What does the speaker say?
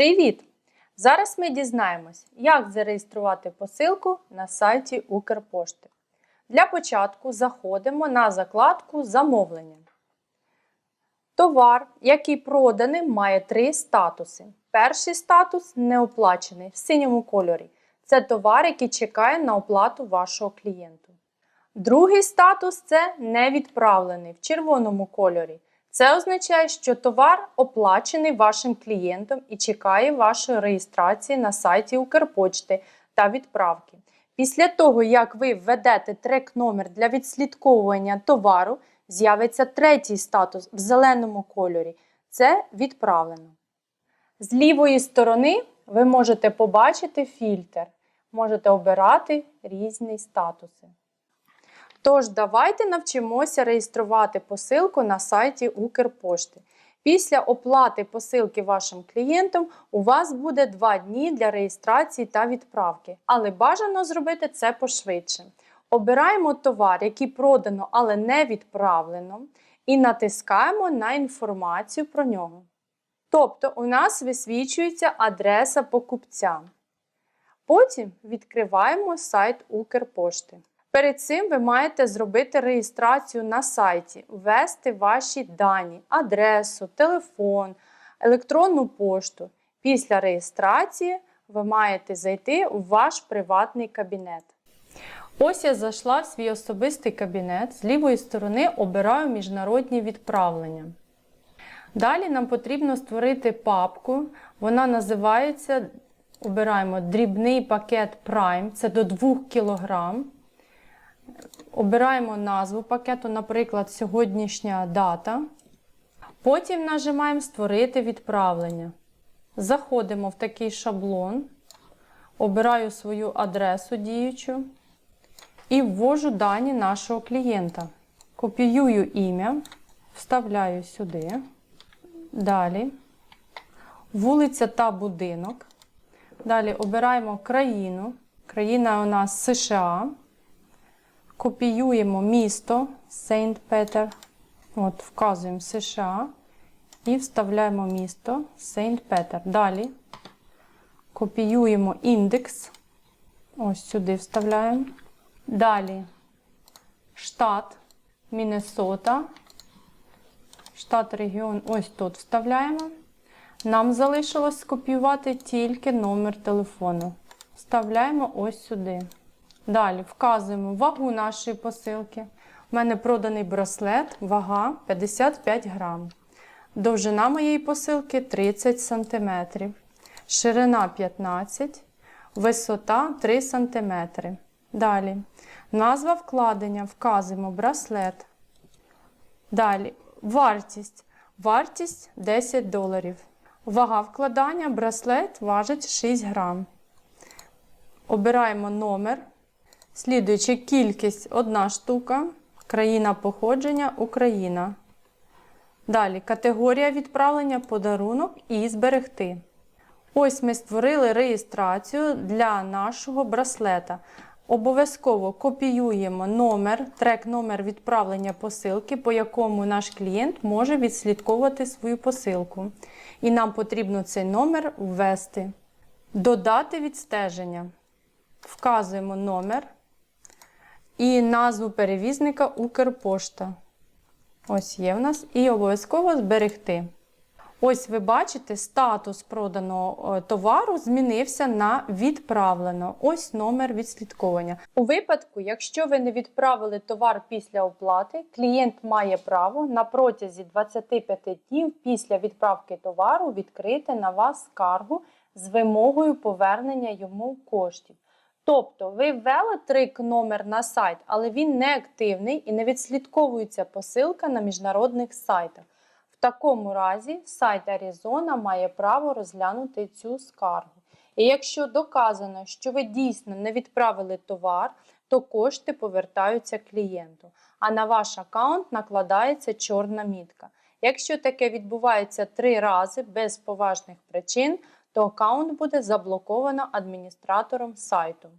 Привіт! Зараз ми дізнаємось, як зареєструвати посилку на сайті Укрпошти. Для початку заходимо на закладку Замовлення. Товар, який проданий, має три статуси. Перший статус неоплачений в синьому кольорі. Це товар, який чекає на оплату вашого клієнту. Другий статус це невідправлений в червоному кольорі. Це означає, що товар оплачений вашим клієнтом і чекає вашої реєстрації на сайті Укрпочти та відправки. Після того, як ви введете трек-номер для відслідковування товару, з'явиться третій статус в зеленому кольорі. Це відправлено. З лівої сторони ви можете побачити фільтр. Можете обирати різні статуси. Тож, давайте навчимося реєструвати посилку на сайті Укрпошти. Після оплати посилки вашим клієнтам у вас буде 2 дні для реєстрації та відправки, але бажано зробити це пошвидше. Обираємо товар, який продано, але не відправлено, і натискаємо на інформацію про нього. Тобто, у нас висвічується адреса покупця. Потім відкриваємо сайт Укрпошти. Перед цим ви маєте зробити реєстрацію на сайті, ввести ваші дані, адресу, телефон, електронну пошту. Після реєстрації ви маєте зайти у ваш приватний кабінет. Ось я зайшла в свій особистий кабінет. З лівої сторони обираю міжнародні відправлення. Далі нам потрібно створити папку. Вона називається, обираємо дрібний пакет Prime, це до 2 кг. Обираємо назву пакету, наприклад, сьогоднішня дата. Потім нажимаємо Створити відправлення. Заходимо в такий шаблон, обираю свою адресу діючу і ввожу дані нашого клієнта. Копіюю ім'я, вставляю сюди. Далі. Вулиця та будинок. Далі обираємо країну. Країна у нас США. Копіюємо місто Сейнт Петер. От, вказуємо США і вставляємо місто Сейнт Петер. Далі копіюємо індекс. Ось сюди вставляємо. Далі штат Міннесота. Штат регіон ось тут вставляємо. Нам залишилось скопіювати тільки номер телефону. Вставляємо ось сюди. Далі вказуємо вагу нашої посилки. У мене проданий браслет, вага 55 грам. Довжина моєї посилки 30 см. Ширина 15 висота 3 см. Далі. Назва вкладення. Вказуємо браслет. Далі. Вартість. Вартість 10 доларів. Вага вкладання браслет важить 6 грам. Обираємо номер. Слідуючи кількість одна штука. Країна походження Україна. Далі категорія відправлення подарунок і зберегти. Ось ми створили реєстрацію для нашого браслета. Обов'язково копіюємо номер, трек-номер відправлення посилки, по якому наш клієнт може відслідковувати свою посилку. І нам потрібно цей номер ввести. Додати відстеження. Вказуємо номер і назву перевізника Укрпошта. Ось є в нас. І обов'язково зберегти. Ось ви бачите, статус проданого е, товару змінився на відправлено. Ось номер відслідковування. У випадку, якщо ви не відправили товар після оплати, клієнт має право на протязі 25 днів після відправки товару відкрити на вас скаргу з вимогою повернення йому коштів. Тобто ви ввели трик номер на сайт, але він не активний і не відслідковується посилка на міжнародних сайтах. В такому разі сайт Аризона має право розглянути цю скаргу. І якщо доказано, що ви дійсно не відправили товар, то кошти повертаються клієнту, а на ваш аккаунт накладається чорна мітка. Якщо таке відбувається три рази без поважних причин, то аккаунт буде заблоковано адміністратором сайту.